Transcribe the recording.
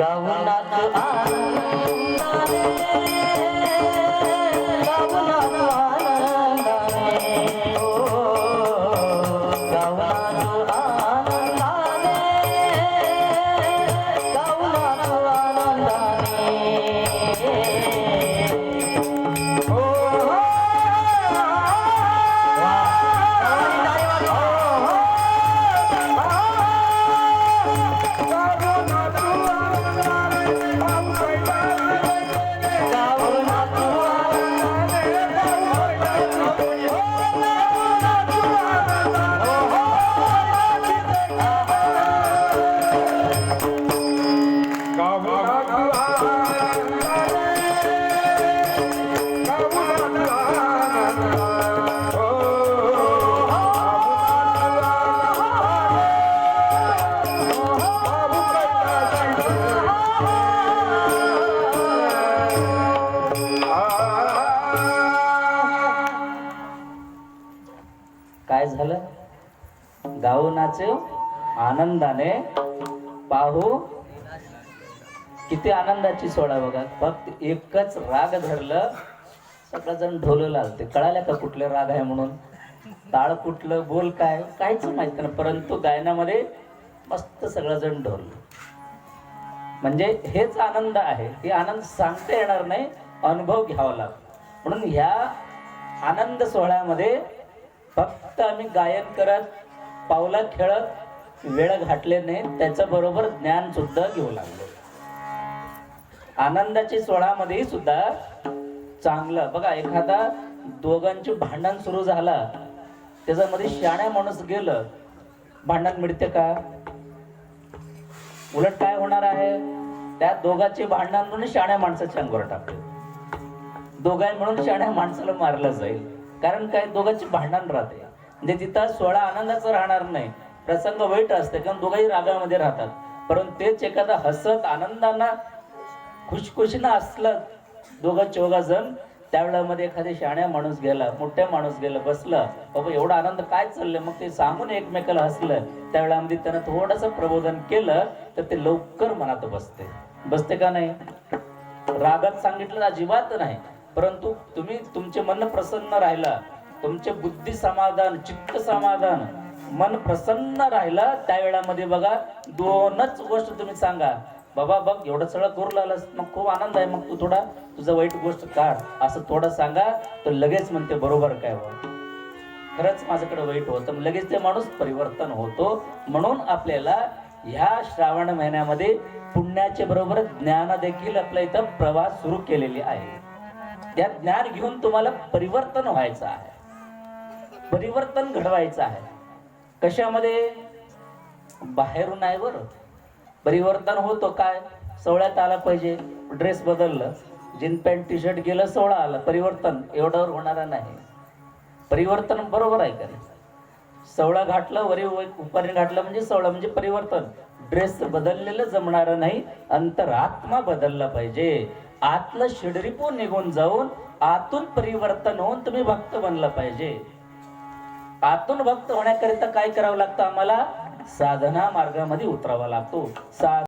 गावनात आनंदाने गावनात काय झालं? गाऊ नाचव आनंदाने पाहू. किती आनंदाची सोडा बघा. फक्त एकच राग धरलं सगळेजण ढोलू लागते कळाल्या का कुठले राग आहे म्हणून? ताळ कुठलं बोल काय? काहीच माहीत नाही. परंतु गायनामध्ये मस्त सगळेजण ढोल म्हणजे हेच आनंद आहे. हे आनंद सांगता येणार नाही. अनुभव घ्यावा लागतो. म्हणून ह्या आनंद सोहळ्यामध्ये फक्त आम्ही गायन करत पावला खेळत वेळ घाटले नाही त्याच्या बरोबर ज्ञान सुद्धा घेऊ लागलो. आनंदाची सोळामध्ये सुद्धा चांगलं. बघा एखादा दोघांचे भांडण सुरू झाला त्याच्यामध्ये शाण्या माणूस गेलं भांडण मिळते का? उलट काय होणार आहे? त्या दोघांचे भांडण म्हणून शाण्या माणसाच्या अंगावर टाकले. दोघां म्हणून शाण्या माणसाला मारलं जाईल. कारण काय दोघांचे भांडण राहते. म्हणजे तिथं सोळा आनंदाचं राहणार नाही प्रसंग वाईट असते कारण दोघंही रागामध्ये राहतात. परंतु तेच एखादा हसत आनंदाना खुशखुशीनं असलं दोघं चौघा जण त्यावेळेमध्ये एखाद्या शाण्या माणूस गेला मोठ्या माणूस गेला बसलं बाबा एवढा आनंद काय चाललंय? मग ते सांगून एकमेकाला हसलं. त्यावेळेमध्ये त्यानं थोडस प्रबोधन केलं तर ते लवकर मनात बसते. बसते का नाही? रागात सांगितलं अजिबात नाही. परंतु तुम्ही तुमचे मन प्रसन्न राहिला तुमचे बुद्धी समाधान चित्त समाधान मन प्रसन्न राहिलं त्या वेळामध्ये बघा दोनच गोष्ट तुम्ही सांगा. बाबा बघ एवढं सगळं करू लागलास मग खूप आनंद आहे मग तू थोडा तुझं वाईट गोष्ट काढ. असं थोडं सांगा तर लगेच म्हणते बरोबर काय हो? खरंच माझ्याकडे वाईट होतं मग लगेच ते माणूस परिवर्तन होतो. म्हणून आपल्याला ह्या श्रावण महिन्यामध्ये पुण्याच्या बरोबर ज्ञान देखील आपल्या इथं प्रवास सुरू केलेली आहे. त्या ज्ञान घेऊन तुम्हाला परिवर्तन व्हायचं आहे. परिवर्तन घडवायचं आहे. कशामध्ये? बाहेरून आहे बरं. परिवर्तन होतो काय? सोहळ्यात आला पाहिजे. ड्रेस बदललं. जीन पॅन्ट टी शर्ट गेलं सोहळा आला. परिवर्तन एवढ्यावर होणारा नाही. परिवर्तन बरोबर आहे का नाही? सवळा वरी उपारी घातलं म्हणजे सोहळा म्हणजे परिवर्तन. ड्रेस बदललेलं जमणार नाही. अंतरात्मा बदलला पाहिजे. आतलं शिडरिपू निघून जाऊन आतून परिवर्तन होऊन तुम्ही भक्त बनला पाहिजे. आतून भक्त होण्याकरिता काय करावं लागतं आम्हाला? साधना मार्गामध्ये उतरावा लागतो. सा